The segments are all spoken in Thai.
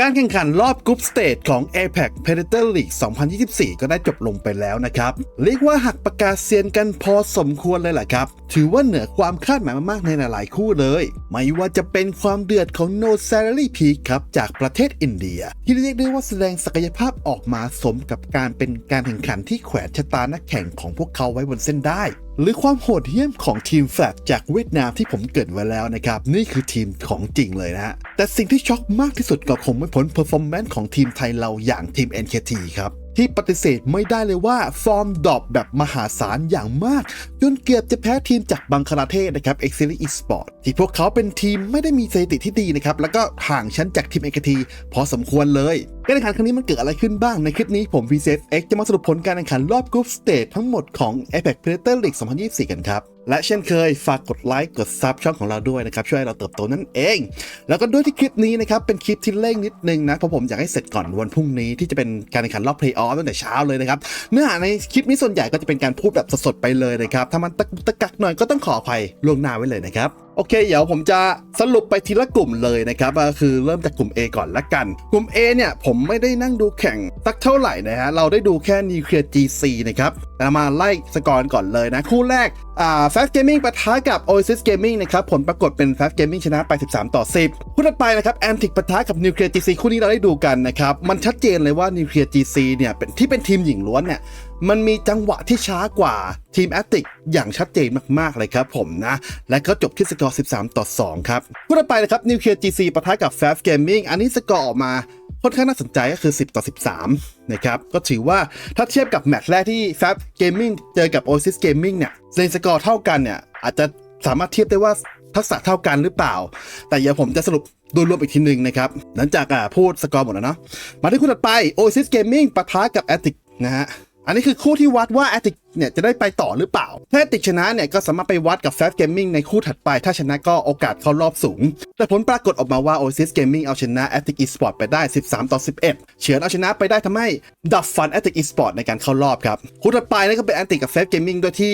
การแข่งขันรอบกรุ๊ปสเตจของ APEC Predator League 2024 ก็ได้จบลงไปแล้วนะครับ เรียกว่าหักปากกาเซียนกันพอสมควรเลยแหละครับ ถือว่าเหนือความคาดหมายมากๆในหลายๆคู่เลย ไม่ว่าจะเป็นความเดือดของ No Salary Peak ครับ จากประเทศอินเดีย ที่เรียกได้ว่าแสดงศักยภาพออกมาสมกับการเป็นการแข่งขันที่แขวนชะตานักแข่งของพวกเขาไว้บนเส้นได้ หรือความโหดเหี้ยมของทีมแฟลตจากเวียดนามที่ผมเกิดไว้แล้วนะครับ นี่คือทีมของจริงเลยนะฮะ แต่สิ่งที่ช็อกมากที่สุดก็คงไม่พ้นเพอร์ฟอร์แมนซ์ของทีมไทยเราอย่างทีม NKT ครับที่ปฏิเสธไม่ได้เลยว่า ฟอร์มดรอปแบบมหาศาลอย่างมาก จนเกือบจะแพ้ทีมจากบังคลาเทศนะครับ e x c e l l e Esport ที่พวกเขาเป็นทีมไม่ได้มีสถิติที่ดีนะครับ แล้วก็ห่างชั้นจากทีม NKT พอสมควรเลย การแข่งขันครั้งนี้มันเกิดอะไรขึ้นบ้างในคลิปนี้ผม v c X จะมาสรุปผลการแข่งขันรอบกรุ๊ปสเตจทั้งหมดของ APEC Predator League 2024 กันครับ และเช่นเคยฝากกดไลค์กดซับช่องของเราด้วยนะครับ ช่วยให้เราเติบโตนั่นเอง แล้วก็ด้วยที่คลิปนี้นะครับ เป็นคลิปที่เร่งนิดนึงนะ เพราะผมอยากให้เสร็จก่อนวันพรุ่งนี้ที่จะเป็นการแข่งขันรอบเพลย์ออฟตั้งแต่เช้าเลยนะครับเนื้อหาในคลิปนี้ส่วนใหญ่ก็จะเป็นการพูดแบบสดๆไปเลยนะครับถ้ามันตะกุกตะกักหน่อยก็ต้องขออภัยล่วงหน้าไว้เลยนะครับ โอเค เดี๋ยวผมจะสรุปไปทีละกลุ่มเลยนะครับก็คือเริ่มจากกลุ่ม A ก่อนละกัน กลุ่ม A เนี่ยผมไม่ได้นั่งดูแข่งสักเท่าไหร่นะฮะ เราได้ดูแค่ Nuclear GC นะครับแต่มาไล่สกอร์ก่อนเลยนะ คู่แรก อ่า Fast Gaming ปะทะกับ Oasis Gaming นะครับผลปรากฏเป็น Fast Gaming ชนะไป 13 ต่อ 10 คู่ถัดไปนะครับ Antic ปะทะกับ Nuclear GC คู่นี้เราได้ดูกันนะครับมันชัดเจนเลยว่า Nuclear GC เนี่ยเป็นที่เป็นทีมหญิงล้วนเนี่ยมันมีจังหวะที่ช้ากว่าทีมแอตติกอย่างชัดเจนมาก ๆ เลยครับผมนะ และก็จบที่สกอร์ 13 ต่อ 2 ครับ คู่ต่อไปนะครับ Nuclear GC ปะทะกับ Fast Gaming อันนี้สกอร์ออกมา ค่อนข้างน่าสนใจก็คือ 10 ต่อ 13 นะครับ ก็ถือว่าถ้าเทียบกับแมตช์แรกที่ Fast Gaming เจอกับ Oasis Gaming เนี่ยในสกอร์เท่ากันเนี่ย อาจจะสามารถเทียบได้ว่าทักษะเท่ากันหรือเปล่า แต่เดี๋ยวผมจะสรุปโดยรวมอีกทีหนึ่งนะครับ หลังจากอ่าพูดสกอร์หมดแล้วเนาะมาที่คู่ถัดไป Oasis Gaming ปะทะกับ Attic นะฮะอันนี้คือคู่ที่วัดว่า a t t i c เนี่ยจะได้ไปต่อหรือเปล่า ถ้า a t t i c ชนะเนี่ยก็สามารถไปวัดกับ Fast Gaming ในคู่ถัดไป ถ้าชนะก็โอกาสเข้ารอบสูง แต่ผลปรากฏออกมาว่า Oasis Gaming เอาชนะ a t t i c Esport ไปได้ 13 ต่อ 11 เฉือนเอาชนะไปได้ทำให้ดับฟัน a t t i c Esport ในการเข้ารอบครับ คู่ถัดไปนั่นก็เป็น a t t i c กับ Fast Gaming ด้วยที่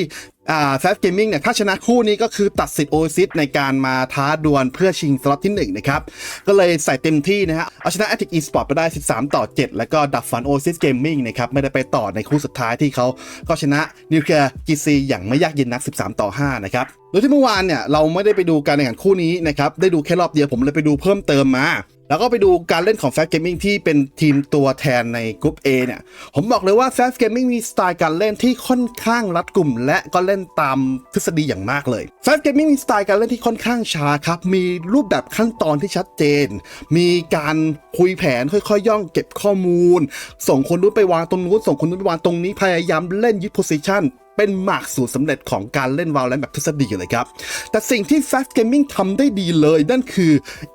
อ่า Fast Gaming เนี่ยถ้าชนะคู่นี้ก็คือตัดสิทธิ์ Oasis ในการมาท้าดวลเพื่อชิงสล็อตที่1นะครับ ก็เลยใส่เต็มที่นะฮะเอาชนะ Attic Esport ไปได้ 13 ต่อ 7 แล้วก็ดับฟัน Oasis Gaming นะครับ ไม่ได้ไปต่อในคู่สุดท้ายที่เขาก็ชนะ Nuclear GC อย่างไม่ยากเย็นนัก 13 ต่อ 5 นะครับโดยที่เมื่อวานเนี่ยเราไม่ได้ไปดูการแข่งขันคู่นี้นะครับได้ดูแค่รอบเดียวผมเลยไปดูเพิ่มเติมมา แล้วก็ไปดูการเล่นของ Fast Gaming ที่เป็นทีมตัวแทนในกลุ่ม A เนี่ย ผมบอกเลยว่า Fast Gaming มีสไตล์การเล่นที่ค่อนข้างรัดกลุ่ม และก็เล่นตามทฤษฎีอย่างมากเลย Fast Gaming มีสไตล์การเล่นที่ค่อนข้างช้าครับ มีรูปแบบขั้นตอนที่ชัดเจน มีการคุยแผนค่อยๆ ย่องเก็บข้อมูล ส่งคนนู้นไปวางตรงนู้นส่งคนนู้นไปวางตรงนี้พยายามเล่นยึด position เป็นหมากสูตรสำเร็จของการเล่นวา l แลนแบบทฤษฎีเลยครับ แต่สิ่งที่ Fast Gaming ทำได้ดีเลย นั่นคือ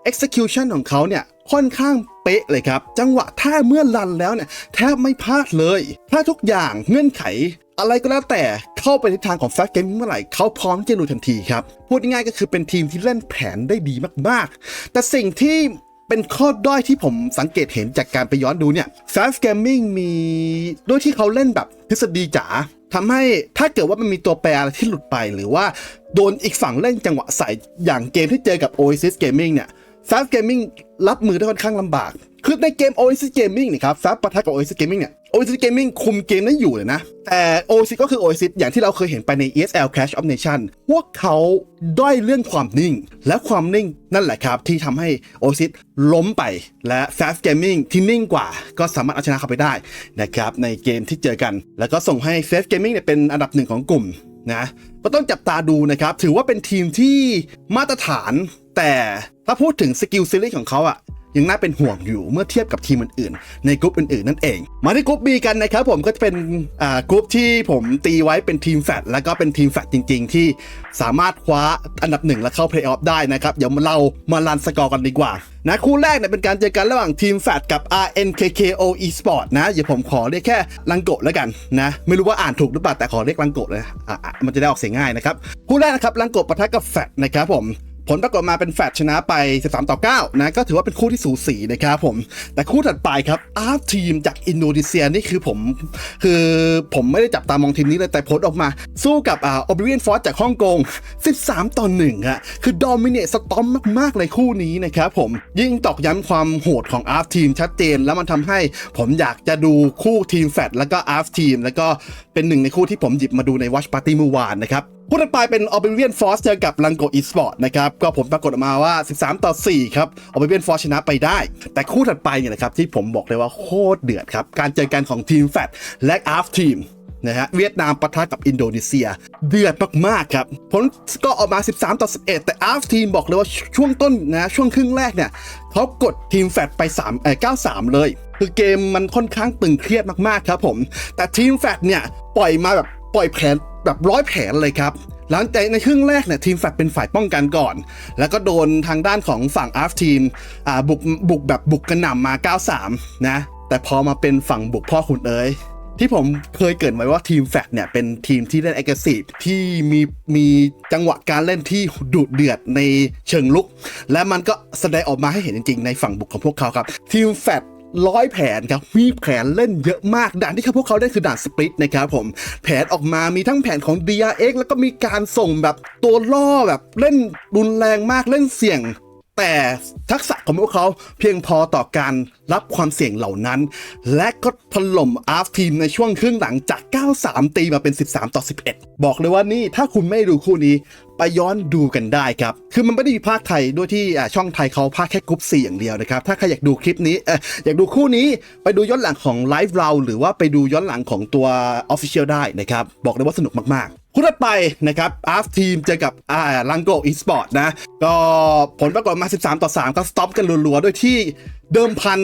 execution ของเขาเนี่ยค่อนข้างเป๊ะเลยครับ จังหวะท่าเมื่อรันแล้วเนี่ยแทบไม่พลาดเลย ถ้าทุกอย่างเงื่อนไข อะไรก็แล้วแต่เข้าไปในทางของ Fast Gaming เมื่อไหร่เขาพร้อมจะลุยทันทีครับ พูดง่ายๆก็คือเป็นทีมที่เล่นแผนได้ดีมากๆ แต่สิ่งที่เป็นข้อด้อยที่ผมสังเกตเห็นจากการไปย้อนดูเนี่ย Fast Gaming มีด้วยที่เขาเล่นแบบทฤษฎีจ๋า ทำให้ถ้าเกิดว่ามันมีตัวแปรอะไรที่หลุดไป หรือว่าโดนอีกฝั่งเล่นจังหวะใส่อย่างเกมที่เจอกับ Oasis Gaming เนี่ยซับเกมมิ่งรับมือได้ค่อนข้างลำบาก คือในเกม Oasis Gaming เนี่ยครับซับปะทะกับ Oasis Gaming เนี่ย Oasis Gaming คุมเกมได้อยู่เลยนะ แต่ Oasis ก็คือ Oasis อย่างที่เราเคยเห็นไปใน ESL Clash of Nation พวกเขาด้อยเรื่องความนิ่ง และความนิ่งนั่นแหละครับ ที่ทำให้ Oasis ล้มไป และ Fast Gaming ที่นิ่งกว่า ก็สามารถเอาชนะเขาไปได้นะครับในเกมที่เจอกัน แล้วก็ส่งให้ Fast Gaming เนี่ยเป็นอันดับหนึ่งของกลุ่มนะก็ต้องจับตาดูนะครับ ถือว่าเป็นทีมที่มาตรฐาน แต่ถ้าพูดถึงสกิลซีรีส์ของเขาอะ ยังน่าเป็นห่วงอยู่เมื่อเทียบกับทีมอื่นๆในกลุ่มอื่นๆนั่นเอง มาที่กลุ่ม B กันนะครับผมก็จะเป็นอ่ากลุ่มที่ผมตีไว้เป็นทีมแฟตแล้วก็เป็นทีมแฟตจริง ๆ ที่สามารถคว้าอันดับหนึ่งและเข้าเพลย์ออฟได้นะครับเดี๋ยวเรามาลันสกอร์กันดีกว่านะคู่แรกเนี่ยเป็นการเจอกันระหว่างทีมแฟตกับ RNKKO Esport นะเดี๋ยวผมขอเรียกแค่ลังโกะแล้วกันนะไม่รู้ว่าอ่านถูกหรือเปล่าแต่ขอเรียกลังโกะเลยอะมันจะได้ออกเสียงง่ายนะครับคู่แรกนะครับลังโกะปะทะกับแฟตนะครับผม ผลปรากฏมาเป็นแฟดชนะไป 13 ต่อ 9 นะ ก็ถือว่าเป็นคู่ที่สูสีนะครับผม แต่คู่ถัดไปครับอาร์ทีมจากอินโดนีเซียนี่คือผม คือผมไม่ได้จับตามองทีมนี้เลย แต่ผลออกมา สู้กับอ่าออบริเวนฟอร์จากฮ่องกง 13 ต่อ1อะคือดอมิเนตสตอมมาก ๆ เลยคู่นี้นะครับผม ยิ่งตอกย้ำความโหดของอาร์ทีมชัดเจน แล้วมันทำให้ผมอยากจะดูคู่ทีมแฟดแล้วก็อาร์ทีมแล้วก็เป็นหนึ่งในคู่ที่ผมหยิบมาดูในวัชปาร์ตี้เมื่อวานนะครับ คู่ต่อไปเป็น o b l i v i o n Force เจอกับ l a n g o Esport นะครับ ก็ผมปรากฏออกมาว่า 13 ต่อ 4 ครับ o b l i v i o n Force ชนะไปได้ แต่คู่ถัดไปเนี่ยนะครับ ที่ผมบอกเลยว่าโคตรเดือดครับ การเจอกันของทีมแฟดและ a f Team นะฮะเวียดนามปะทะกับอินโดนีเซีย เดือดมากๆครับ ผลก็ออกมา 13 ต่อ 11 แต่ a f Team บอกเลยว่าช่วงต้นนะช่วงครึ่งแรกเนี่ยเขากดทีมแฟดไป3เอ่อ93 เลย คือเกมมันค่อนข้างตึงเครียดมากๆครับผม แต่ทีมแฟดเนี่ยปล่อยมาแบบปล่อยแผน แบบร้อยแผนเลยครับ หลังจากในครึ่งแรกเนี่ยทีมแฟดเป็นฝ่ายป้องกันก่อน แล้วก็โดนทางด้านของฝั่งอาร์ฟทีมบุกบุกแบบบุกกระหน่ำมา 93 นะ แต่พอมาเป็นฝั่งบุกพ่อคุณเอ๋ยที่ผมเคยเกิดไว้ว่าทีมแฟดเนี่ยเป็นทีมที่เล่น a g g r e s s i v e ที่มีมีจังหวะการเล่นที่ดุเดือดในเชิงลุก และมันก็แสดงออกมาให้เห็นจริงๆในฝั่งบุกของพวกเขาครับ ทีมแฟด ร้อยแผนครับมีแผนเล่นเยอะมากด่านที่พวกเขาได้คือด่านสปริตนะครับผมแผนออกมามีทั้งแผนของ DRX แล้วก็มีการส่งแบบตัวล่อแบบเล่นรุนแรงมากเล่นเสี่ยง แต่ทักษะของพวกเขาเพียงพอต่อการรับความเสี่ยงเหล่านั้น และก็ถล่มอาร์ฟทีมในช่วงครึ่งหลังจาก 93 ตีมาเป็น 13 ต่อ 11 บอกเลยว่านี่ถ้าคุณไม่ดูคู่นี้ ไปย้อนดูกันได้ครับ คือมันไม่ได้มีภาคไทยด้วยที่ช่องไทยเขาภาคแค่กรุ๊ป4อย่างเดียวนะครับ ถ้าใครอยากดูคลิปนี้ออยากดูคู่นี้ไปดูย้อนหลังของไลฟ์เรา หรือว่าไปดูย้อนหลังของตัว Official ได้นะครับ บอกเลยว่าสนุกมากๆ คู่ถัดไปนะครับอาร์ฟทีมเจอกับอ่าลังโกอีสปอร์ตนะ ก็ผลปรากฏมา 13 ต่อ 3 ก็สต็อปกันรัวๆ ด้วยที่เดิมพัน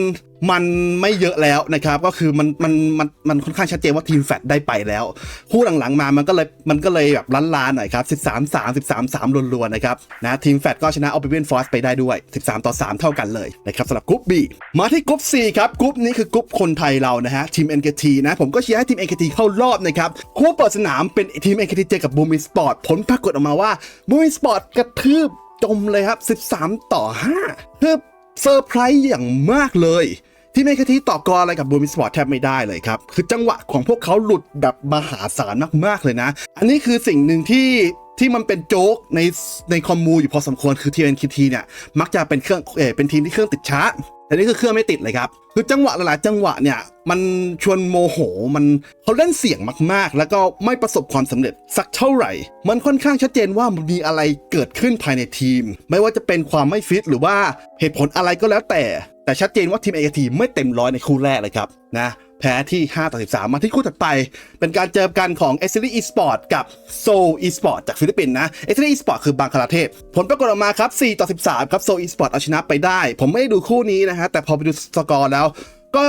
มันไม่เยอะแล้วนะครับ ก็คือมันมันมันมันค่อนข้างชัดเจนว่าทีมแฟดได้ไปแล้ว คู่หลังๆมามันก็เลยมันก็เลยแบบล้านๆหน่อยครับ13 3 13 3รัวๆนะครับนะทีมแฟดก็ชนะออปเ i นฟอร์สไปได้ด้วย 13 ต่อ 3 เท่ากันเลยนะครับสำหรับกรุ๊ป B มาที่กรุ๊ป C ครับกรุ๊ปนี้คือกรุ๊ปคนไทยเรานะฮะทีม NKT นะผมก็เชียร์ให้ทีม NKT เข้ารอบนะครับคู่เปิดสนามเป็นทีม NKT เจอกับบูมิสปอร์ตผลปรากฏออกมาว่าบูมิสปอร์ตกระทืบจมเลยครับ 13 ต่อ5คือเซอร์ไพรส์อย่างมากเลย ที่เมคาทีต่อกรอะไรกับบูมิสปอร์ตแทบไม่ได้เลยครับ คือจังหวะของพวกเขาหลุดแบบมหาศาลมากๆเลยนะ อันนี้คือสิ่งหนึ่งที่ ที่มันเป็นโจ๊กในในคอมมูอยู่พอสมควรคือ TNKT เนี่ยมักจะเป็นเครื่องเออเป็นทีมที่เครื่องติดช้าแต่นี่คือเครื่องไม่ติดเลยครับคือจังหวะหลายๆจังหวะเนี่ยมันชวนโมโหมันเขาเล่นเสียงมากๆ แล้วก็ไม่ประสบความสำเร็จสักเท่าไหร่ มันค่อนข้างชัดเจนว่ามีอะไรเกิดขึ้นภายในทีม ไม่ว่าจะเป็นความไม่ฟิตหรือว่าเหตุผลอะไรก็แล้วแต่ แต่ชัดเจนว่าทีมเอทีไม่เต็มร้อยในคู่แรกเลยครับนะ แพ้ที่ 5 ต่อ 13 มาที่คู่ถัดไป เป็นการเจอกันของ s อ e Esport กับ Seoul Esport จากฟิลิปปินส์นะเอ e Esport คือบางคลาเทศ ผลปรากฏออกมาครับ 4 ต่อ 13 ครับ Seoul Esport เอาชนะไปได้ ผมไม่ได้ดูคู่นี้นะฮะแต่พอไปดูสกอร์แล้ว ก็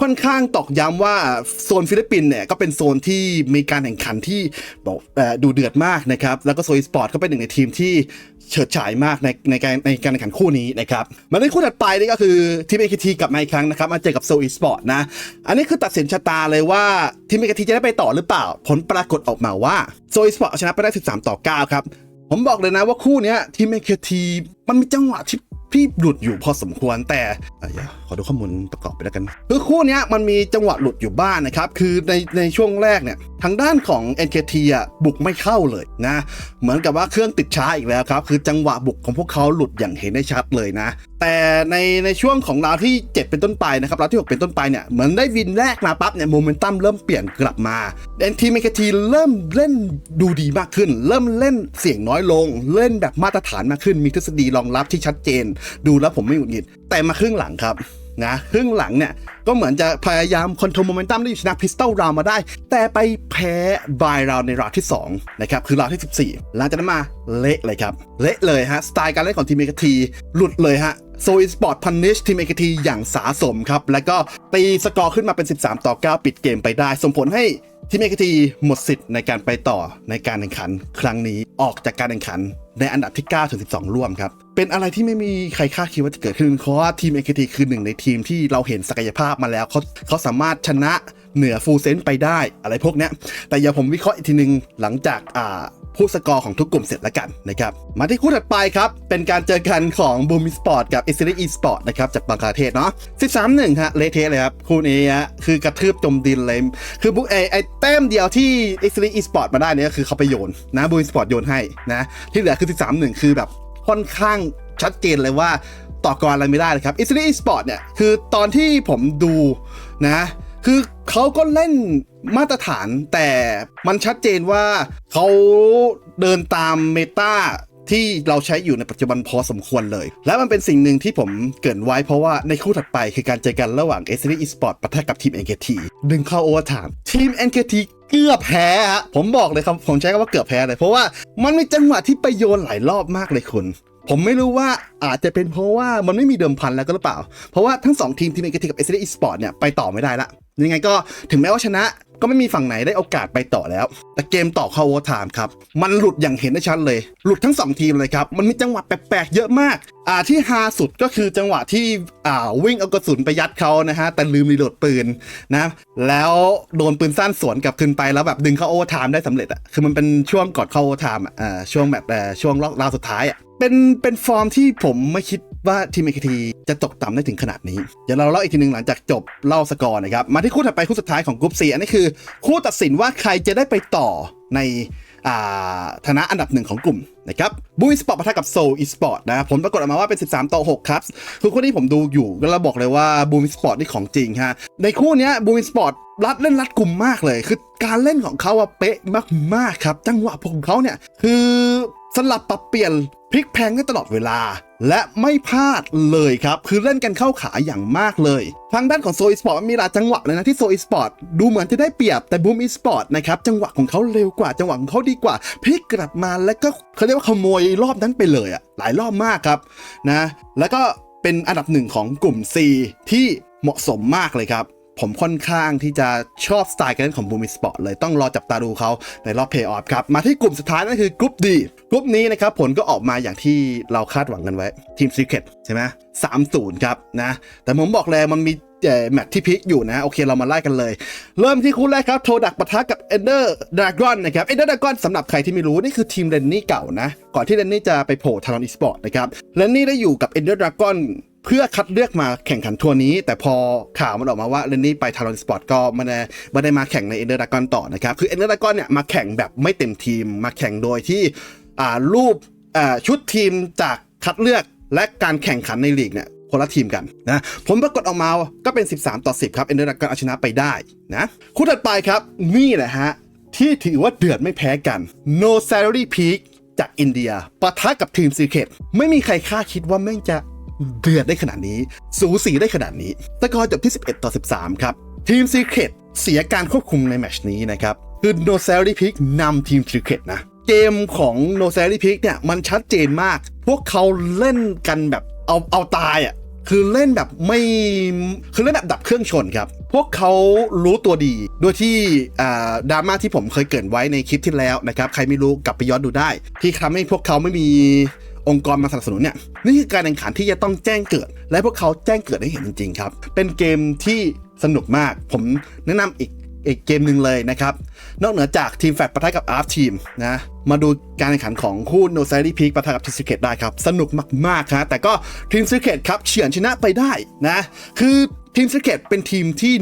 ค่อนข้างตอกย้ำว่าโซนฟิลิปปินส์เนี่ยก็เป็นโซนที่มีการแข่งขันที่บอกดูเดือดมากนะครับ แล้วก็โซอีสปอร์ตก็เป็นหนึ่งในทีมที่เฉิดฉายมากในในการในการแข่งขันคู่นี้นะครับมาในคู่ถัดไปนี่ก็คือทีมเอทีกลับมาอีกครั้งนะครับ มาเจอกับโซอีสปอร์ตนะ อันนี้คือตัดสินชะตาเลยว่าทีมเอทีจะได้ไปต่อหรือเปล่า ผลปรากฏออกมาว่าโซอีสปอร์ตชนะไปได้ 13 ต่อ 9 ครับ ผมบอกเลยนะว่าคู่นี้ทีมเอทีมันมีจังหวะที่ พี่หลุดอยู่พอสมควรแต่อ่าขอดูข้อมูลประกอบไปแล้วกันคือคู่นี้มันมีจังหวะหลุดอยู่บ้างนะครับ คือในในช่วงแรกเนี่ยทางด้านของ NKT อะบุกไม่เข้าเลยนะ เหมือนกับว่าเครื่องติดช้าอีกแล้วครับ คือจังหวะบุกของพวกเขาหลุดอย่างเห็นได้ชัดเลยนะ แต่ในในช่วงของราวที่ 7 เป็นต้นไปนะครับราวที่ 6 เป็นต้นไปเนี่ยเหมือนได้วินแรกมาปั๊บเนี่ยโมเมนตัมเริ่มเปลี่ยนกลับมาเอนทีเมกทีเริ่มเล่นดูดีมากขึ้น เริ่มเล่นเสียงน้อยลง เล่นแบบมาตรฐานมากขึ้น มีทฤษฎีรองรับที่ชัดเจน ดูแล้วผมไม่หงุดหงิด แต่มาครึ่งหลังครับนะครึ่งหลังเนี่ยก็เหมือนจะพยายามคอนโทรลโมเมนตัมได้ชนะพิสตอลราวมาได้ แต่ไปแพ้บายราวในราวที่2นะครับคือราวที่ 14 หลังจากนั้นมาเละเลยครับ เละเลยฮะ สไตล์การเล่นของทีมเมกทีหลุดเลยฮะ โซอิสปอร์ตพันนิชทีมเอกทีอย่างสาสมครับ แล้วก็ตีสกอร์ขึ้นมาเป็น 13 ต่อ 9 ปิดเกมไปได้ ส่งผลให้ทีมเอกทีหมดสิทธิ์ในการไปต่อในการแข่งขัน ครั้งนี้ออกจากการแข่งขันในอันดับที่ 9 ถึง 12 ร่วมครับ เป็นอะไรที่ไม่มีใครคาดคิดว่าจะเกิดขึ้น เพราะว่าทีม AKT คือหนึ่งในทีมที่เราเห็นศักยภาพมาแล้วเขาเขาสามารถชนะเหนือฟูลเซนไปได้อะไรพวกเนี้ยแต่อย่าผมวิเคราะห์อีกทีนึงหลังจากอ่า ผู้สกอร์ของทุกกลุ่มเสร็จแล้วกันนะครับมาที่คู่ถัดไปครับ เป็นการเจอกันของบูมิสปอร์ตกับเอซิลิอีสปอร์ตนะครับจากบังคลาเทศเนาะ13-1ฮะเลเทเลยครับ คู่นี้ฮะคือกระทืบจมดินเลย คือบุไอไอแต้มเดียวที่เอซิลิอีสปอร์ตมาได้เนี่ยก็คือเขาไปโยนนะบูมิสปอร์ตโยนให้นะที่เหลือคือ 13-1 คือแบบค่อนข้างชัดเจนเลยว่าต่อกรอะไรไม่ได้เลยครับอิสราเอลสปอร์ตเนี่ยคือตอนที่ผมดูนะ คือเขาก็เล่นมาตรฐานแต่มันชัดเจนว่าเขาเดินตามเมตาที่เราใช้อยู่ในปัจจุบันพอสมควรเลย และมันเป็นสิ่งหนึ่งที่ผมเกินไว้เพราะว่าในคู่ถัดไปคือการเจอกันระหว่าง s อ e Sport ปะทะกับทีม NKT ดึงเข้าโอเวอร์ไทม์ทีม NKT เกือบแพ้ฮะผมบอกเลยครับ ผมใช้คำว่าเกือบแพ้เลย เพราะว่ามันมีจังหวะที่ไปโยนหลายรอบมากเลยคุณ ผมไม่รู้ว่าอาจจะเป็นเพราะว่ามันไม่มีเดิมพันแล้วก็หรือเปล่า เพราะว่าทั้งสองทีมทีมเอกทีกับเอสเอสปอร์ตเนี่ยไปต่อไม่ได้ละ ยังไงก็ถึงแม้ว่าชนะก็ไม่มีฝั่งไหนได้โอกาสไปต่อแล้ว แต่เกมต่อเข้าโอเวอร์ไทม์ครับ มันหลุดอย่างเห็นได้ชัดเลย หลุดทั้งสองทีมเลยครับ มันมีจังหวะแปลกๆเยอะมาก อ่าที่ฮาสุดก็คือจังหวะที่อ่าวิ่งเอากระสุนไปยัดเขานะฮะ แต่ลืมรีโหลดปืนนะ แล้วโดนปืนสั้นสวนกลับคืนไปแล้วแบบดึงเข้าโอเวอร์ไทม์ได้สำเร็จอะคือมันเป็นช่วงกอนเข้าโอเวอร์ไทม์อะอ่าช่วงแบบช่วงรอบราวสุดท้ายอะเป็นเป็นฟอร์มที่ผมไม่คิด ว่าทีมเอ t ทีจะตกต่ำได้ถึงขนาดนี้ เดี๋ยวเราเล่าอีกทีหนึ่งหลังจากจบเล่าสกอร์นะครับ มาที่คู่ถัดไปคู่สุดท้ายของกรุ๊ป C อันนี้คือ คู่ตัดสินว่าใครจะได้ไปต่อในฐานะอันดับหนึ่งของกลุ่มนะครับบูมสปอร์ตปะทะกับโซอีสปอร์ตนะผลปรากฏออกมาว่าเป็น 13 ต่อ 6 ครับคือคู่นี้ผมดูอยู่ก็เราบอกเลยว่าบูมสปอร์ตนี่ของจริงฮะในคู่นี้บูมสปอร์ตรัดเล่นรัดกลุ่มมากเลย คือการเล่นของเขาอะเป๊ะมากๆครับ จังหวะของเขาเนี่ยคือ สลับปรับเปลี่ยนพลิกแพงได้ตลอดเวลา และไม่พลาดเลยครับ คือเล่นกันเข้าขาอย่างมากเลย ทางด้านของโซอีสปอร์ตมีหลายจังหวะเลยนะที่โซอีสปอร์ตดูเหมือนจะได้เปรียบแต่บูมอีสปอร์ตนะครับจังหวะของเขาเร็วกว่าจังหวะของเขาดีกว่าพลิกกลับมาแล้วก็เขาเรียกว่าขโมยรอบนั้นไปเลยอะหลายรอบมากครับนะ แล้วก็เป็นอันดับหนึ่งของกลุ่ม C ที่เหมาะสมมากเลยครับ ผมค่อนข้างที่จะชอบสไตล์การเล่นของบูมิสปอร์ตเลยต้องรอจับตาดูเขาในรอบเพย์ออฟครับ มาที่กลุ่มสุดท้ายนั่นคือกลุ่มดีกลุ่มนี้นะครับผลก็ออกมาอย่างที่เราคาดหวังกันไว้ทีมซีเค t ใช่ไหมสามศูนย์ครับนะแต่ผมบอกเลยมันมีแมตช์ที่พลิกอยู่นะ โอเคเรามาไล่กันเลย เริ่มที่คู่แรกครับโทดักปะทะกับเอนเดอร์ดราก้อนนะครับเอนเดอร์ดราก้อนสำหรับใครที่ไม่รู้ นี่คือทีมเรนนี่เก่านะ ก่อนที่เรนนี่จะไปโผล่ทารอนอีสปอร์ตนะครับเรนนี่ได้อยู่กับเอนเดอร์ดราก้อน เพื่อคัดเลือกมาแข่งขันทัวร์นี้ แต่พอข่าวมันออกมาว่าเรนนี่ไปทารอนสปอร์ตก็ไม่ได้ไม่ได้มาแข่งในเอนเดอร์ดากอนต่อนะครับ คือเอนเดอร์ดากอนเนี่ยมาแข่งแบบไม่เต็มทีม มาแข่งโดยที่อ่ารูปอ่าชุดทีมจากคัดเลือกและการแข่งขันในลีกเนี่ยคนละทีมกันนะผลปรากฏออกมาก็เป็น 13 ต่อ 10 ครับเอนเดอร์ดากอนเอาชนะไปได้นะคู่ถัดไปครับนี่แหละฮะที่ถือว่าเดือดไม่แพ้กัน No Salary Peak จากอินเดียปะทะกับทีมซีเค t ไม่มีใครคาดคิดว่าแม่งจะ เดือดได้ขนาดนี้ สูสีได้ขนาดนี้สกอร์จบที่ 11 ต่อ 13 ครับ ทีมซีเค t เสียการควบคุมในแมชนี้นะครับ คือ No Salary Pick นำทีมซีเค t นะ เกมของ No Salary Pick เนี่ย มันชัดเจนมาก พวกเขาเล่นกันแบบเอาเอาตายอะคือเล่นแบบไม่คือเล่นแบบดับเครื่องชนครับ พวกเขารู้ตัวดีโดยที่ดราม่าที่ผมเคยเกรินไว้ในคลิปที่แล้วนะครับ ใครไม่รู้กลับไปย้อนดูได้ ที่ทำให้พวกเขาไม่มี องค์กรมาสนับสนุนเนี่ยนี่คือการแข่งขันที่จะต้องแจ้งเกิด และพวกเขาแจ้งเกิดได้เห็นจริงๆครับ เป็นเกมที่สนุกมาก ผมแนะนำอีกอีกเกมหนึ่งเลยนะครับ นอกเหนือจากทีมแฟดปะทะกับอาร์ฟทีมนะ มาดูการแข่งขันของคู่โนซ a รี่พีกปะทะกับทีมซิเกตได้ครับ สนุกมากๆครับแต่ก็ทีมซิเกตครับเฉือนชนะไปได้นะ คือทีมสเก็ตเป็นทีมที่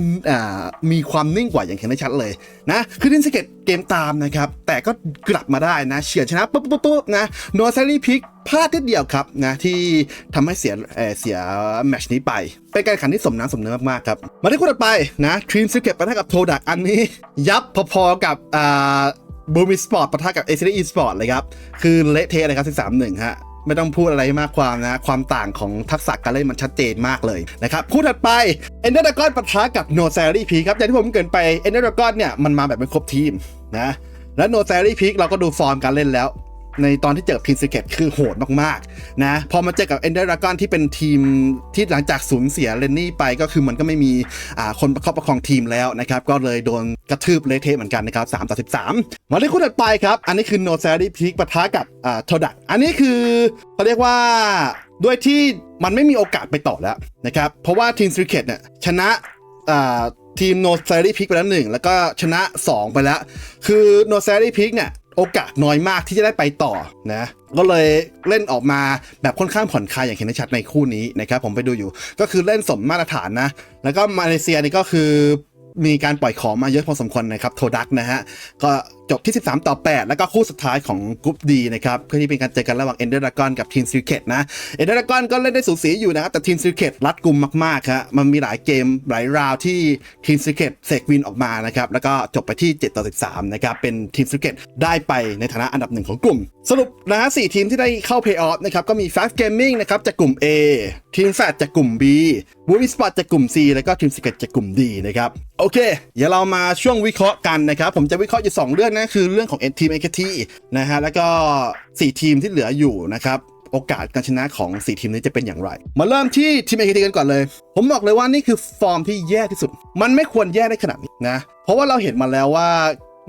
มีความนิ่งกว่าอย่างเห็นได้ชัดเลยนะ คือทีมสเก็ตเกมตามนะครับ แต่ก็กลับมาได้นะเฉือนชนะปุ๊บปุ๊บปุ๊บนะโนซารีพิกพลาดนิดเดียวครับนะที่ทำให้เสียเเสียแมชนี้ไป เป็นการแข่งขันที่สมน้ำสมเนื้อมากๆครับ มาที่คู่ต่อไปนะทีมสเก็ตปะทะกับโทดักอันนี้ ยับพอๆกับอ่า บูมิสปอร์ตปะทะกับเอเชีอีสปอร์ตเลยครับ คือเละเทะเลยครับ 13 1 ฮะ ไม่ต้องพูดอะไรมากความนะ ความต่างของทักษะการเล่นมันชัดเจนมากเลยนะครับ คู่ถัดไปเอนเดอร์ดากอนปะทะกับโนซารีพีครับ อย่างที่ผมเกรินไปเอนเดอร์ดากอนเนี่ย มันมาแบบเป็นครบทีมนะ และโนซารีพีเราก็ดูฟอร์มการเล่นแล้ว ในตอนที่เจอทีมสเก็ตคือโหดมากๆนะพอมาเจอกับเอนเดอร์ดากอนที่เป็นทีมที่หลังจากสูญเสียเลนนี่ไปก็คือมันก็ไม่มีคนประคับประคองทีมแล้วนะครับ ก็เลยโดนกระทืบเละเทะเหมือนกันนะครับ3ต่อ13มาที่คู่ถัดไปครับ อันนี้คือโนซารีพีกปะทะกับอ่าโทดักอันนี้คือเขาเรียกว่าด้วยที่มันไม่มีโอกาสไปต่อแล้วนะครับ เพราะว่าทีมสเก็ตเนี่ยชนะอ่าทีมโนซารีพิกไปแล้วหนึ่งแล้วก็ชนะ 2 ไปแล้ว คือโนซารีพิกเนี่ย โอกาสน้อยมากที่จะได้ไปต่อนะก็เลยเล่นออกมาแบบค่อนข้างผ่อนคลายอย่างเห็นได้ชัดในคู่นี้นะครับผมไปดูอยู่ก็คือเล่นสมมาตรฐานนะ แล้วก็มาเลเซียนี่ก็คือมีการปล่อยของมาเยอะพอสมควรนะครับโทดักนะฮะก็ จบที่ 13 ต่อ 8 แล้วก็คู่สุดท้ายของกรุ๊ปดีนะครับเพื่อที่เป็นการเจอกันระหว่างเอนเดอร์ดากอนกับทีมซิลเคตนะเอนเดอร์ดากอนก็เล่นได้สูสีอยู่นะครับแต่ทีมซิลเคตรัดกุมมากๆครับมันมีหลายเกมหลายราวที่ทีมซิลเคตเสกวินออกมานะครับแล้วก็จบไปที่ 7 ต่อ 13 นะครับเป็นทีมซิลเคตได้ไปในฐานะอันดับหนึ่งของกลุ่ม สรุปนะฮะสทีมที่ได้เข้าเพย์ออฟนะครับก็มี Fast Gaming นะครับจากกลุ่ม A ทีมแฟดจากกลุ่ม B บูวิสปอร์ตจากกลุ่ม C แล้วก็ทีมซิลเคตจากกลุ่ม D นะครับโอเค เดี๋ยวเรามาช่วงวิเคราะห์กันนะครับ ผมจะวิเคราะห์อยู่สองเรื่องนะคือเรื่องของทีมเอ t ทีนะฮะแล้วก็ 4 ทีมที่เหลืออยู่นะครับโอกาสการชนะของ 4 ทีมนี้จะเป็นอย่างไร มาเริ่มที่ทีมเอ t ทีกันก่อนเลย ผมบอกเลยว่านี่คือฟอร์มที่แย่ที่สุด มันไม่ควรแย่ได้ขนาดนี้นะ เพราะว่าเราเห็นมาแล้วว่า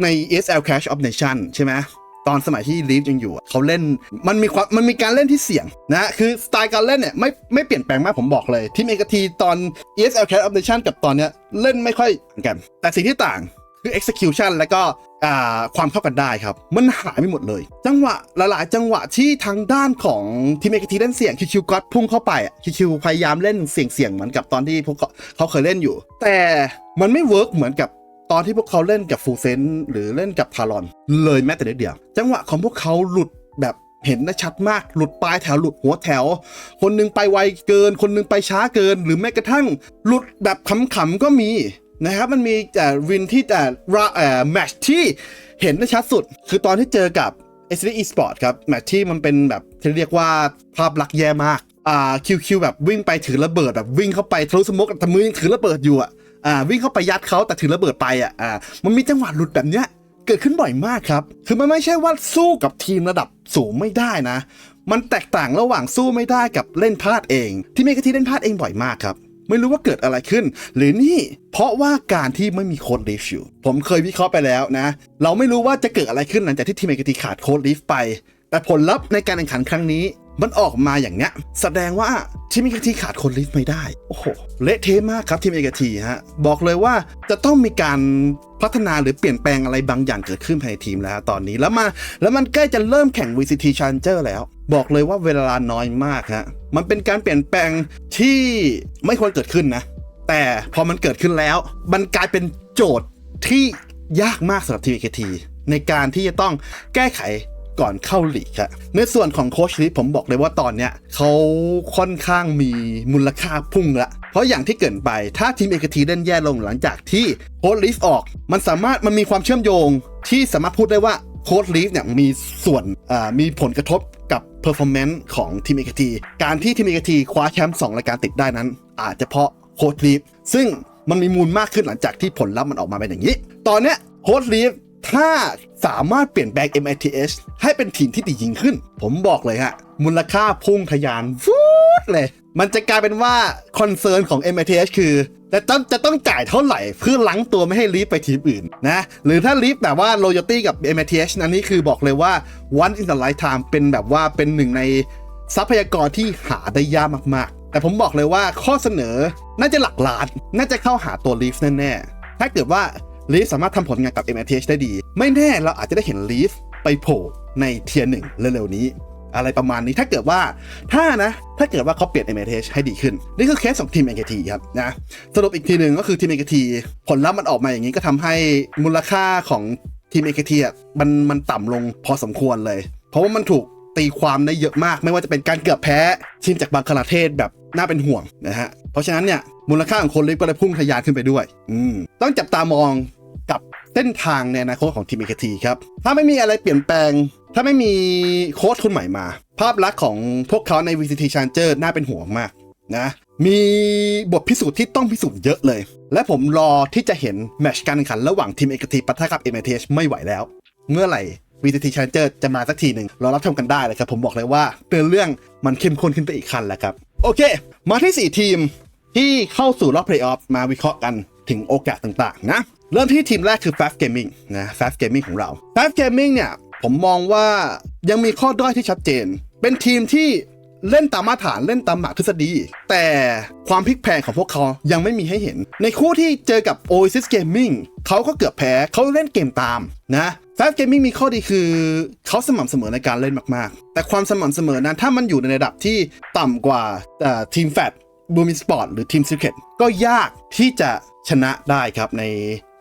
ใน ESL Clash of Nation ใช่ไหม ตอนสมัยที่ลีฟยังอยู่เขาเล่นมันมีความมันมีการเล่นที่เสี่ยงนะคือสไตล์การเล่นเนี่ยไม่ไม่เปลี่ยนแปลงมากผมบอกเลย ทีมเอกทีตอน ESL Clash of Nation กับตอนเนี้ยเล่นไม่ค่อยเหมือนกัน แต่สิ่งที่ต่างคือ execution แล้วก็ความเข้ากันได้ครับ มันหายไปหมดเลย จังหวะหลายๆจังหวะที่ทางด้านของทีมเอกทีเล่นเสี่ยงคิวคิวก็พุ่งเข้าไปคิวคิวพยายามเล่นเสี่ยงๆเหมือนกับตอนที่พวกเขาเขาเคยเล่นอยู่ แต่มันไม่เวิร์กเหมือนกับ ตอนที่พวกเขาเล่นกับฟูเซนหรือเล่นกับทารอน เลยแม้แต่นิดเดียว จังหวะของพวกเขาหลุดแบบเห็นได้ชัดมากหลุดปลายแถวหลุดหัวแถว คนหนึงไปไวเกิน คนหนึงไปช้าเกิน หรือแม้กระทั่งหลุดแบบขำๆก็มีนะครับมันมีแต่วินที่แต่ราเอ่อแมชที่เห็นได้ชัดสุด คือตอนที่เจอกับ s อ Esport ครับ แมชที่มันเป็นแบบที่เรียกว่าภาพลักษณ์แย่มากอ่าคิวคิวแบบวิ่งไปถือระเบิดแบบวิ่งเข้าไปทะลุสมกแต่มือยังถือระเบิดอยู่อะ อ่าวิ่งเข้าไปยัดเขาแต่ถือระเบิดไปอะอ่ามันมีจังหวะหลุดแบบเนี้ยเกิดขึ้นบ่อยมากครับ คือมันไม่ใช่ว่าสู้กับทีมระดับสูงไม่ได้นะ มันแตกต่างระหว่างสู้ไม่ได้กับเล่นพลาดเอง ที่เมกาทีเล่นพลาดเองบ่อยมากครับ ไม่รู้ว่าเกิดอะไรขึ้น หรือนี่ เพราะว่าการที่ไม่มีโค้ดลิฟต์อยู่ ผมเคยวิเคราะห์ไปแล้วนะ เราไม่รู้ว่าจะเกิดอะไรขึ้นหลังจากที่ทีมเมกาทีขาดโค้ดลิฟต์ไป แต่ผลลัพธ์ในการแข่งขันครั้งนี้มันออกมาอย่างเนี้ย แสดงว่าทีมเอกทีขาดคนลิฟต์ไม่ได้ โอ้โห เละเทะมากครับทีมเอกทีฮะ บอกเลยว่าจะต้องมีการพัฒนาหรือเปลี่ยนแปลงอะไรบางอย่างเกิดขึ้นภายในทีมแล้วตอนนี้แล้วมาแล้วมันใกล้จะเริ่มแข่ง VCT Challenger แล้ว บอกเลยว่าเวลาน้อยมากฮะ มันเป็นการเปลี่ยนแปลงที่ไม่ควรเกิดขึ้นนะ แต่พอมันเกิดขึ้นแล้ว มันกลายเป็นโจทย์ที่ยากมากสำหรับทีมเอกทีในการที่จะต้องแก้ไข ก่อนเข้าลีกครับในส่วนของโคชลิฟผมบอกเลยว่าตอนเนี้ยเขาค่อนข้างมีมูลค่าพุ่งละ เพราะอย่างที่เกินไปถ้าทีมเอกทีเล่นแย่ลงหลังจากที่โค้ชลิฟออก มันสามารถมันมีความเชื่อมโยงที่สามารถพูดได้ว่าโค้ชลิฟเนี่ยมีส่วนมีผลกระทบกับเพอร์ฟอร์แมนซ์ของทีมเอกทีการที่ทีมเอกทีคว้าแชมป์สองรายการติดได้นั้น อาจจะเพราะโค้ชลิฟซึ่งมันมีมูลมากขึ้นหลังจากที่ผลลัพธ์มันออกมาเป็นอย่างนี้ ตอนเนี้ยโค้ชลีฟ ถ้าสามารถเปลี่ยนแปลง MITH ให้เป็นทีมที่ดียิ่งขึ้น ผมบอกเลยฮะ มูลค่าพุ่งทะยานฟูดเลย มันจะกลายเป็นว่า คอนเซิร์นของ MITH คือจะต้องจะต้องจ่ายเท่าไหร่เพื่อล้างตัวไม่ให้ลีฟไปทีมอื่นนะ หรือถ้าลีฟแบบว่า loyalty กับ MITH อันนี้คือบอกเลยว่า one in a lifetime เป็นแบบว่าเป็นหนึ่งในทรัพยากรที่หาได้ยากมากๆ แต่ผมบอกเลยว่าข้อเสนอน่าจะหลักล้าน น่าจะเข้าหาตัวลีฟแน่ๆ ถ้าเกิดว่า ลีฟสามารถทำผลงานกับ m อ t h ได้ดี ไม่แน่เราอาจจะได้เห็นลีฟไปโผล่ในเทียร์หนึ่งเร็วๆนี้ อะไรประมาณนี้ถ้าเกิดว่าถ้านะ ถ้าเกิดว่าเขาเปลี่ยน m อ t h ให้ดีขึ้น นี่คือเคสของทีม NKT ครับนะสรุปอีกทีหนึ่งก็คือทีม NKT ผลลัพธ์มันออกมาอย่างนี้ก็ทำให้มูลค่าของทีม NKT อะมันมันต่ำลงพอสมควรเลย เพราะว่ามันถูกตีความได้เยอะมาก ไม่ว่าจะเป็นการเกือบแพ้ทีมจากบางคลาเทศแบบน่าเป็นห่วงนะฮะเพราะฉะนั้นเนี่ยมูลค่าของคนล็กก็เลยพุ่งทะยานขึ้นไปด้วย อืมต้องจับตามอง เส้นทางในอนาคตของทีมเอ t ทีครับ ถ้าไม่มีอะไรเปลี่ยนแปลง ถ้าไม่มีโค้ชคนใหม่มา ภาพลักษณ์ของพวกเขาใน VCT Challenger น่าเป็นห่วงมากนะ มีบทพิสูจน์ที่ต้องพิสูจน์เยอะเลย และผมรอที่จะเห็นแมชการแข่งขันระหว่างทีมเอกทีปะทะกับ m อ t h ไม่ไหวแล้ว เมื่อไหร่ VCT Challenger จะมาสักทีหนึ่งเรารับชมกันได้เลยครับ ผมบอกเลยว่าเตือนเรื่องมันเข้มข้นขึ้นไปอีกขั้นแล้วครับ โอเค มาที่ 4 ทีมที่เข้าสู่รอบเพลย์ออฟมาวิเคราะห์กันถึงโอกาสต่างๆ นะ เริ่มที่ทีมแรกคือ Fast Gaming นะ Fast Gaming ของเรา Fast Gaming เนี่ย ผมมองว่ายังมีข้อด้อยที่ชัดเจน เป็นทีมที่เล่นตามมาตรฐานเล่นตามหมากทฤษฎี แต่ความพลิกแพลงของพวกเขายังไม่มีให้เห็น ในคู่ที่เจอกับ Oasis Gaming เขาก็เกือบแพ้เขาเล่นเกมตามนะ Fast Gaming มีข้อดีคือ เขาสม่ำเสมอในการเล่นมากๆ แต่ความสม่ำเสมอนั้นถ้ามันอยู่ในระดับที่ต่ำกว่าทีมแฟตบูมิสปอร์ตหรือทีมซิ c เ e t ก็ยากที่จะชนะได้ครับใน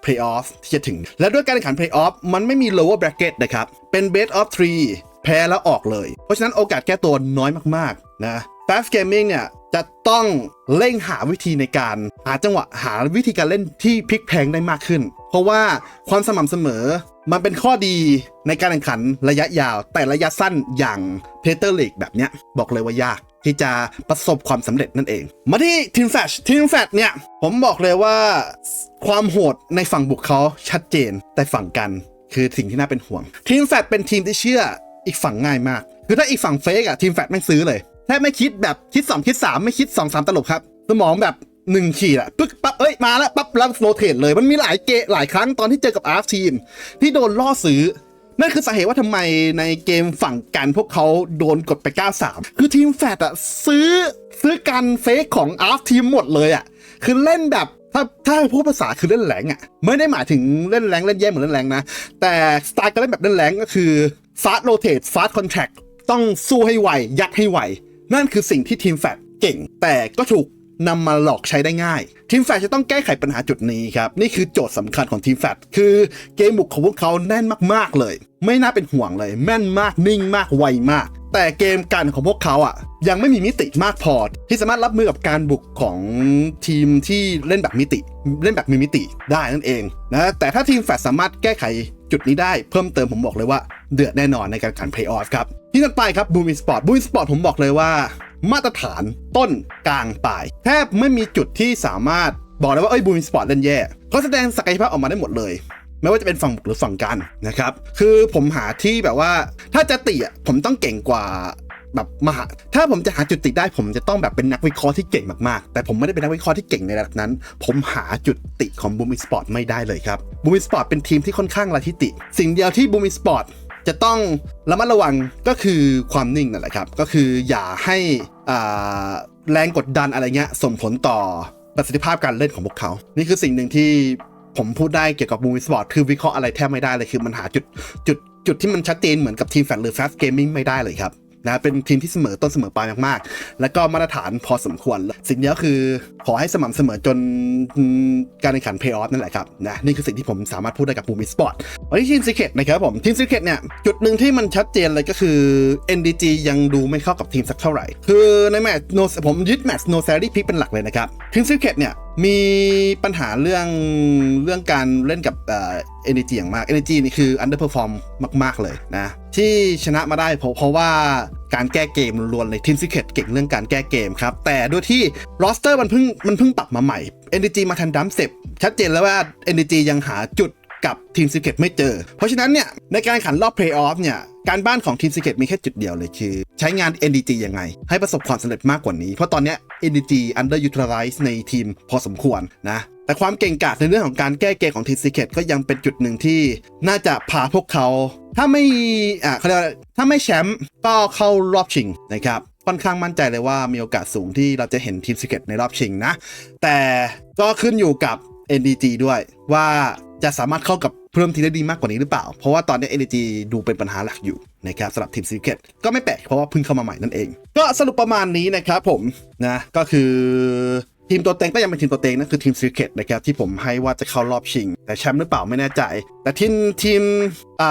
Playoff ที่จะถึง และด้วยการแข่งขัน Playoff มันไม่มี lower bracket นะครับ เป็น best of 3แพ้แล้วออกเลย เพราะฉะนั้นโอกาสแก้ตัวน้อยมากๆนะ Fast Gaming เนี่ยจะต้องเร่งหาวิธีในการ หาจังหวะหาวิธีการเล่นที่พลิกแพงได้มากขึ้น เพราะว่าความสม่ำเสมอมันเป็นข้อดีในการแข่งขันระยะยาว แต่ระยะสั้นอย่างเพเตอร์ลีกแบบเนี้ยบอกเลยว่ายากที่จะประสบความสำเร็จนั่นเอง มาที่ทีมแฟชทีมแฟชเนี่ย ผมบอกเลยว่าความโหดในฝั่งบุกเขาชัดเจนแต่ฝั่งกันคือสิ่งที่น่าเป็นห่วง ทีมแฟชเป็นทีมที่เชื่ออีกฝั่งง่ายมาก คือถ้าอีกฝั่งเฟกอะทีมแฟชไม่ซื้อเลยแทบไม่คิดแบบคิด 2 คิด 3 ไม่คิด 2 3 ตลบครับ สมองแบบ1ขีดอะปึ๊กปั๊บเอ้ย มาแล้วปั๊บแล้วโรเทตเลย มันมีหลายเกะหลายครั้งตอนที่เจอกับอาร์ฟทีม ที่โดนล่อซื้อ นั่นคือสาเหตุว่าทำไมในเกมฝั่งกันพวกเขาโดนกดไป 93 คือทีมแฟดอะซื้อซื้อกันเฟกของอาร์ฟทีมหมดเลยอะคือเล่นแบบถ้าถ้าพูดภาษาคือเล่นแหลงอะไม่ได้หมายถึงเล่นแรงเล่นแย่เหมือนเล่นแรงนะ แต่สไตล์การเล่นแบบเล่นแรงก็คือฟาสโรเทฟาสคอนแทคต้องสู้ให้ไวยัดให้ไว นั่นคือสิ่งที่ทีมแฟดเก่ง แต่ก็ถูกนำมาหลอกใช้ได้ง่าย ทีมแฟดจะต้องแก้ไขปัญหาจุดนี้ครับ นี่คือโจทย์สำคัญของทีมแฟดคือเกมบุกของพวกเขาแน่นมาก ๆ เลย ไม่น่าเป็นห่วงเลย แม่นมากนิ่งมากไวมาก แต่เกมกันของพวกเขาอะ ยังไม่มีมิติมากพอ ที่สามารถรับมือกับการบุกของทีมที่เล่นแบบมิติ เล่นแบบมีมิติได้นั่นเองนะแต่ถ้าทีมแฟดสามารถแก้ไขจุดนี้ได้เพิ่มเติมผมบอกเลยว่า เดือดแน่นอนในการแข่งเพลย์ออฟครับ ที่ถัดไปครับบูมิสปอร์ตบูมิสปอร์ตผมบอกเลยว่า มาตรฐานต้นกลางปลายแทบไม่มีจุดที่สามารถบอกได้ว่าเอ้ยบูมิสปอร์ตเล่นแย่เขาแสดงศักยภาพออกมาได้หมดเลย ไม่ว่าจะเป็นฝั่งบุกหรือฝั่งกันนะครับ คือผมหาที่แบบว่า ถ้าจะติอะผมต้องเก่งกว่าแบบมหาถ้าผมจะหาจุดติได้ ผมจะต้องแบบเป็นนักวิเคราะห์ที่เก่งมากๆ แต่ผมไม่ได้เป็นนักวิเคราะห์ที่เก่งในระดับนั้น ผมหาจุดติของบูมิสปอร์ตไม่ได้เลยครับบูมิสปอร์ตเป็นทีมที่ค่อนข้างละทิติ สิ่งเดียวที่บูมิสปอร์ตจะต้องระมัดระวังก็คือความนิ่งนั่นแหละครับ ก็คืออย่าให้แรงกดดันอะไรเงี้ยส่งผลต่อประสิทธิภาพการเล่นของพวกเขา นี่คือสิ่งหนึ่งที่ ผมพูดได้เกี่ยวกับบูมิสปอร์ตคือวิเคราะห์อะไรแทบไม่ได้เลยคือมันหาจุดจุดจุดที่มันชัดเจนเหมือนกับทีมแฟนหรือ Fast Gaming ไม่ได้เลยครับนะเป็นทีมที่เสมอต้นเสมอปลายมากๆ แล้วก็มาตรฐานพอสมควร สิ่งนี้ก็คือขอให้สม่ำเสมอจนการแข่งขันเพย์ออฟนั่นแหละครับนะนี่คือสิ่งที่ผมสามารถพูดได้กับบูมิสปอร์ตวันที่ทีมซีเคตนะครับผมทีมซีเคตเนี่ย จุดหนึ่งที่มันชัดเจนเลยก็คือ NDG ยังดูไม่เข้ากับทีมสักเท่าไหร่ คือในแมตช์ no ผมยึดแมตช์ no salary pick เป็นหลักเลยนะครับทีมซีเคตเนี่ย มีปัญหาเรื่องเรื่องการเล่นกับเอเนจีอย่างมากเอเนจีนี่คืออันเดอร์เพอร์ฟอร์มมาก ๆ เลยนะ ที่ชนะมาได้เพราะเพราะว่าการแก้เกมล้วนเลยทีมซิเคตเก่งเรื่องการแก้เกมครับ แต่ด้วยที่ลอสเตอร์มันเพิ่งมันเพิ่งปรับมาใหม่ energy มาทันดัมเสร็จชัดเจนแล้วว่า energy ยังหาจุด กับทีมซิเคตไม่เจอ เพราะฉะนั้นเนี่ยในการขันรอบ playoff เนี่ยการบ้านของทีมซิเคตมีแค่จุดเดียวเลยคือ ใช้งาน NDG ยังไง ให้ประสบความสำเร็จมากกว่านี้ เพราะตอนเนี้ NDG underutilize ในทีมพอสมควรนะแต่ความเก่งกาจในเรื่องของการแก้เกมของทีมซิเคตก็ยังเป็นจุดหนึ่งที่น่าจะพาพวกเขา ถ้าไม่อ่าเขาเรียกว่าถ้าไม่แชมป์ก็เข้ารอบชิงนะครับค่อนข้างมั่นใจเลยว่ามีโอกาสสูงที่เราจะเห็นทีมซิเคตในรอบชิงนะ แต่ก็ขึ้นอยู่กับ NDG ด้วยว่า จะสามารถเข้ากับเพิ่มทีได้ดีมากกว่านี้หรือเปล่า เพราะว่าตอนนี้ NDG ดูเป็นปัญหาหลักอยู่นะครับสำหรับทีมซิเคตก็ไม่แปลกเพราะว่าเพิ่งเข้ามาใหม่นั่นเอง ก็สรุปประมาณนี้นะครับผมนะก็คือทีมตัวเต็งก็ยังเป็นทีมตัวเต็งนั่นคือทีมซิเคตนะครับที่ผมให้ว่าจะเข้ารอบชิง แต่แชมป์หรือเปล่าไม่แน่ใจ แต่ทีมทีมอ่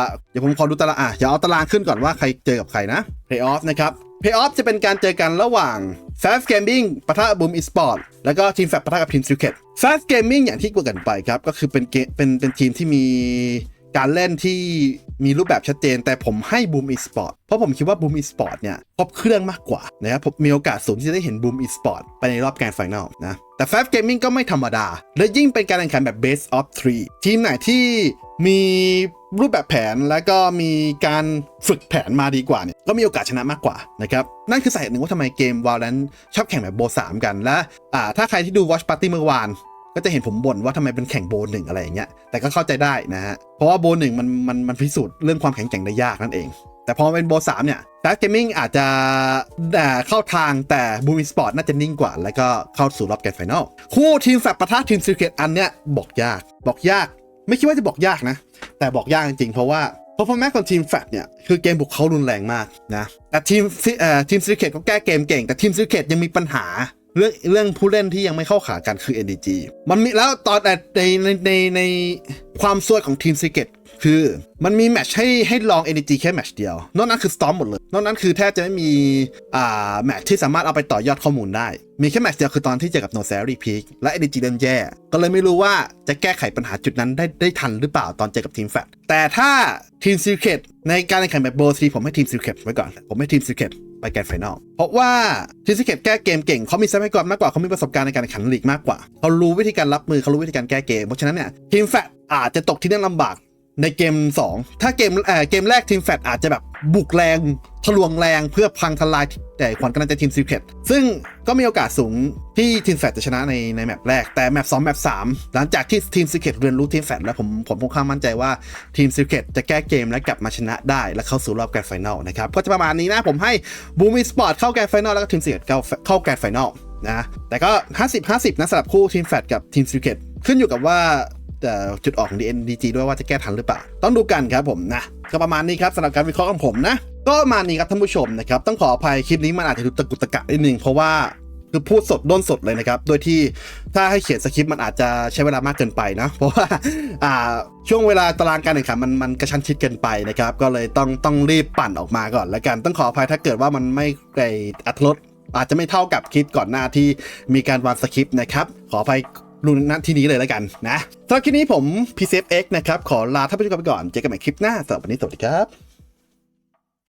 าเดี๋ยวผมขอดูตารางอะเดี๋ยวเอาตารางขึ้นก่อนว่าใครเจอกับใครนะ Playoff นะครับ Playoff จะเป็นการเจอกันระหว่าง Fast Gaming ปะทะ Boom Esport แล้วก็ทีมแฟปปะทะกับทีม s ิ c เ e t Fast Gaming อย่างที่กว่ากันไปครับ ก็คือเป็นเกมเป็นเป็นทีมที่มีการเล่นที่มีรูปแบบชัดเจน แต่ผมให้ Boom Esport เพราะผมคิดว่า Boom Esport เนี่ยครบเครื่องมากกว่านะครับผมมีโอกาสสูงที่จะได้เห็น Boom Esport ไปในรอบแกรนด์ไฟแนลนะแต่ Fast Gaming ก็ไม่ธรรมดา และยิ่งเป็นการแข่งขันแบบ Best of 3 ทีมไหนที่ มีรูปแบบแผนแล้วก็มีการฝึกแผนมาดีกว่าเนี่ยก็มีโอกาสชนะมากกว่านะครับนั่นคือสาเหตุหนึ่งว่าทำไมเกม Valorant ชอบแข่งแบบโบ3กันและอ่าถ้าใครที่ดู Watch Party เมื่อวาน ก็จะเห็นผมบ่นว่าทำไมเป็นแข่งโบหนึ่งอะไรอย่างเงี้ยแต่ก็เข้าใจได้นะฮะเพราะว่าโบหนึ่งมันมันมันพิสูจน์เรื่องความแข็งแกร่งได้ยากนั่นเอง แต่พอเป็นโบสามเนี่ย Fast Gaming อาจจะอ่เข้าทางแต่ Boom Sport น่าจะนิ่งกว่า แล้วก็เข้าสู่รอบแกรนด์ไฟนอลคู่ทีมแฟบปะทะทีมซิลเกตอันเนี้ยบอกยากบอกยาก ไม่คิดว่าจะบอกยากนะ แต่บอกยากจริงๆเพราะว่าเพราะพอแม็กของทีมแฟตเนี่ยคือเกมบุกเขารุนแรงมากนะแต่ทีมเอ่อทีมซิลิเคตก็แก้เกมเก่ง แต่ทีมซิลิเคตยังมีปัญหา เรื่องเรื่องผู้เล่นที่ยังไม่เข้าขากันคือ NDG มันมีแล้วตอนในในในในความซวยของทีมซิเคตคือมันมีแมชให้ให้ลอง NDG แค่แมชเดียว นอกนั้นคือสตอมหมดเลย นอกนั้นคือแทบจะไม่มีอ่าแมชที่สามารถเอาไปต่อยอดข้อมูลได้ มีแค่แมชเดียวคือตอนที่เจอกับ No s a r y Peak และ NDG เริ่มแย่ ก็เลยไม่รู้ว่าจะแก้ไขปัญหาจุดนั้นได้ได้ทันหรือเปล่าตอนเจอกับทีมแฟตแต่ถ้าทีมซิเคตในการแข่งขันแบบโบซีผมให้ทีมซิเคตไว้ก่อน ผมให้ทีมซิเคต ไปแกนไฟนอลเพราะว่าทีมซิเกตแก้เกมเก่งเขามีทรัพยากรมากกว่าเขามีประสบการณ์ในการแข่งขันลีกมากกว่าเขารู้วิธีการรับมือเขารู้วิธีการแก้เกมเพราะฉะนั้นเนี่ยทีมแฟตอาจจะตกที่นั่งลำบาก ในเกม 2 ถ้าเกมเอ่อเกมแรกทีมแฟตอาจจะแบบบุกแรงทะลวงแรงเพื่อพังทลายแต่ขวัญกำลังใจทีมซิเกตซึ่งก็มีโอกาสสูงที่ทีมแฟตจะชนะในในแมปแรกแต่แมป2แมป3หลังจากที่ทีมซิเกตเรียนรู้ทีมแฟตแล้วผมผมค่อนข้างมั่นใจว่าทีมซิเกตจะแก้เกมและกลับมาชนะได้ และเข้าสู่รอบแกรนด์ไฟแนลนะครับก็จะประมาณนี้นะผมให้บูมิสปอร์ตเข้าแกรนด์ไฟแนลแล้วก็ทีมซิเกตเข้าเข้าแกรนด์ไฟแนลนะแต่ก็ 50-50นะสำหรับคู่ทีมแฟตกับทีมซิเกตขึ้นอยู่กับว่า จุดออกของ DNDG ด้วยว่าจะแก้ทันหรือเปล่า ต้องดูกันครับผมนะ ก็ประมาณนี้ครับสำหรับการวิเคราะห์ของผมนะ ก็ประมาณนี้ครับท่านผู้ชมนะครับ ต้องขออภัยคลิปนี้มันอาจจะดูตะกุตะกะนิดนึงเพราะว่าคือพูดสดด้นสดเลยนะครับ โดยที่ถ้าให้เขียนสคริปต์มันอาจจะใช้เวลามากเกินไปนะ เพราะว่าอ่าช่วงเวลาตารางการแข่งขันมันมันกระชั้นชิดเกินไปนะครับ ก็เลยต้องต้องรีบปั่นออกมาก่อนแล้วกัน ต้องขออภัยถ้าเกิดว่ามันไม่ไกลอัตรสอาจจะไม่เท่ากับคลิปก่อนหน้าที่มีการวางสคริปต์นะครับ ขออภัย รุ่นณที่นี้เลยแล้วกันนะสำหรับคลิปนี้ผม PCFX นะครับ ขอลาท่านผู้ชมไปก่อน เจอกันใหม่คลิปหน้าสำหรับวันนี้สวัสดีครับ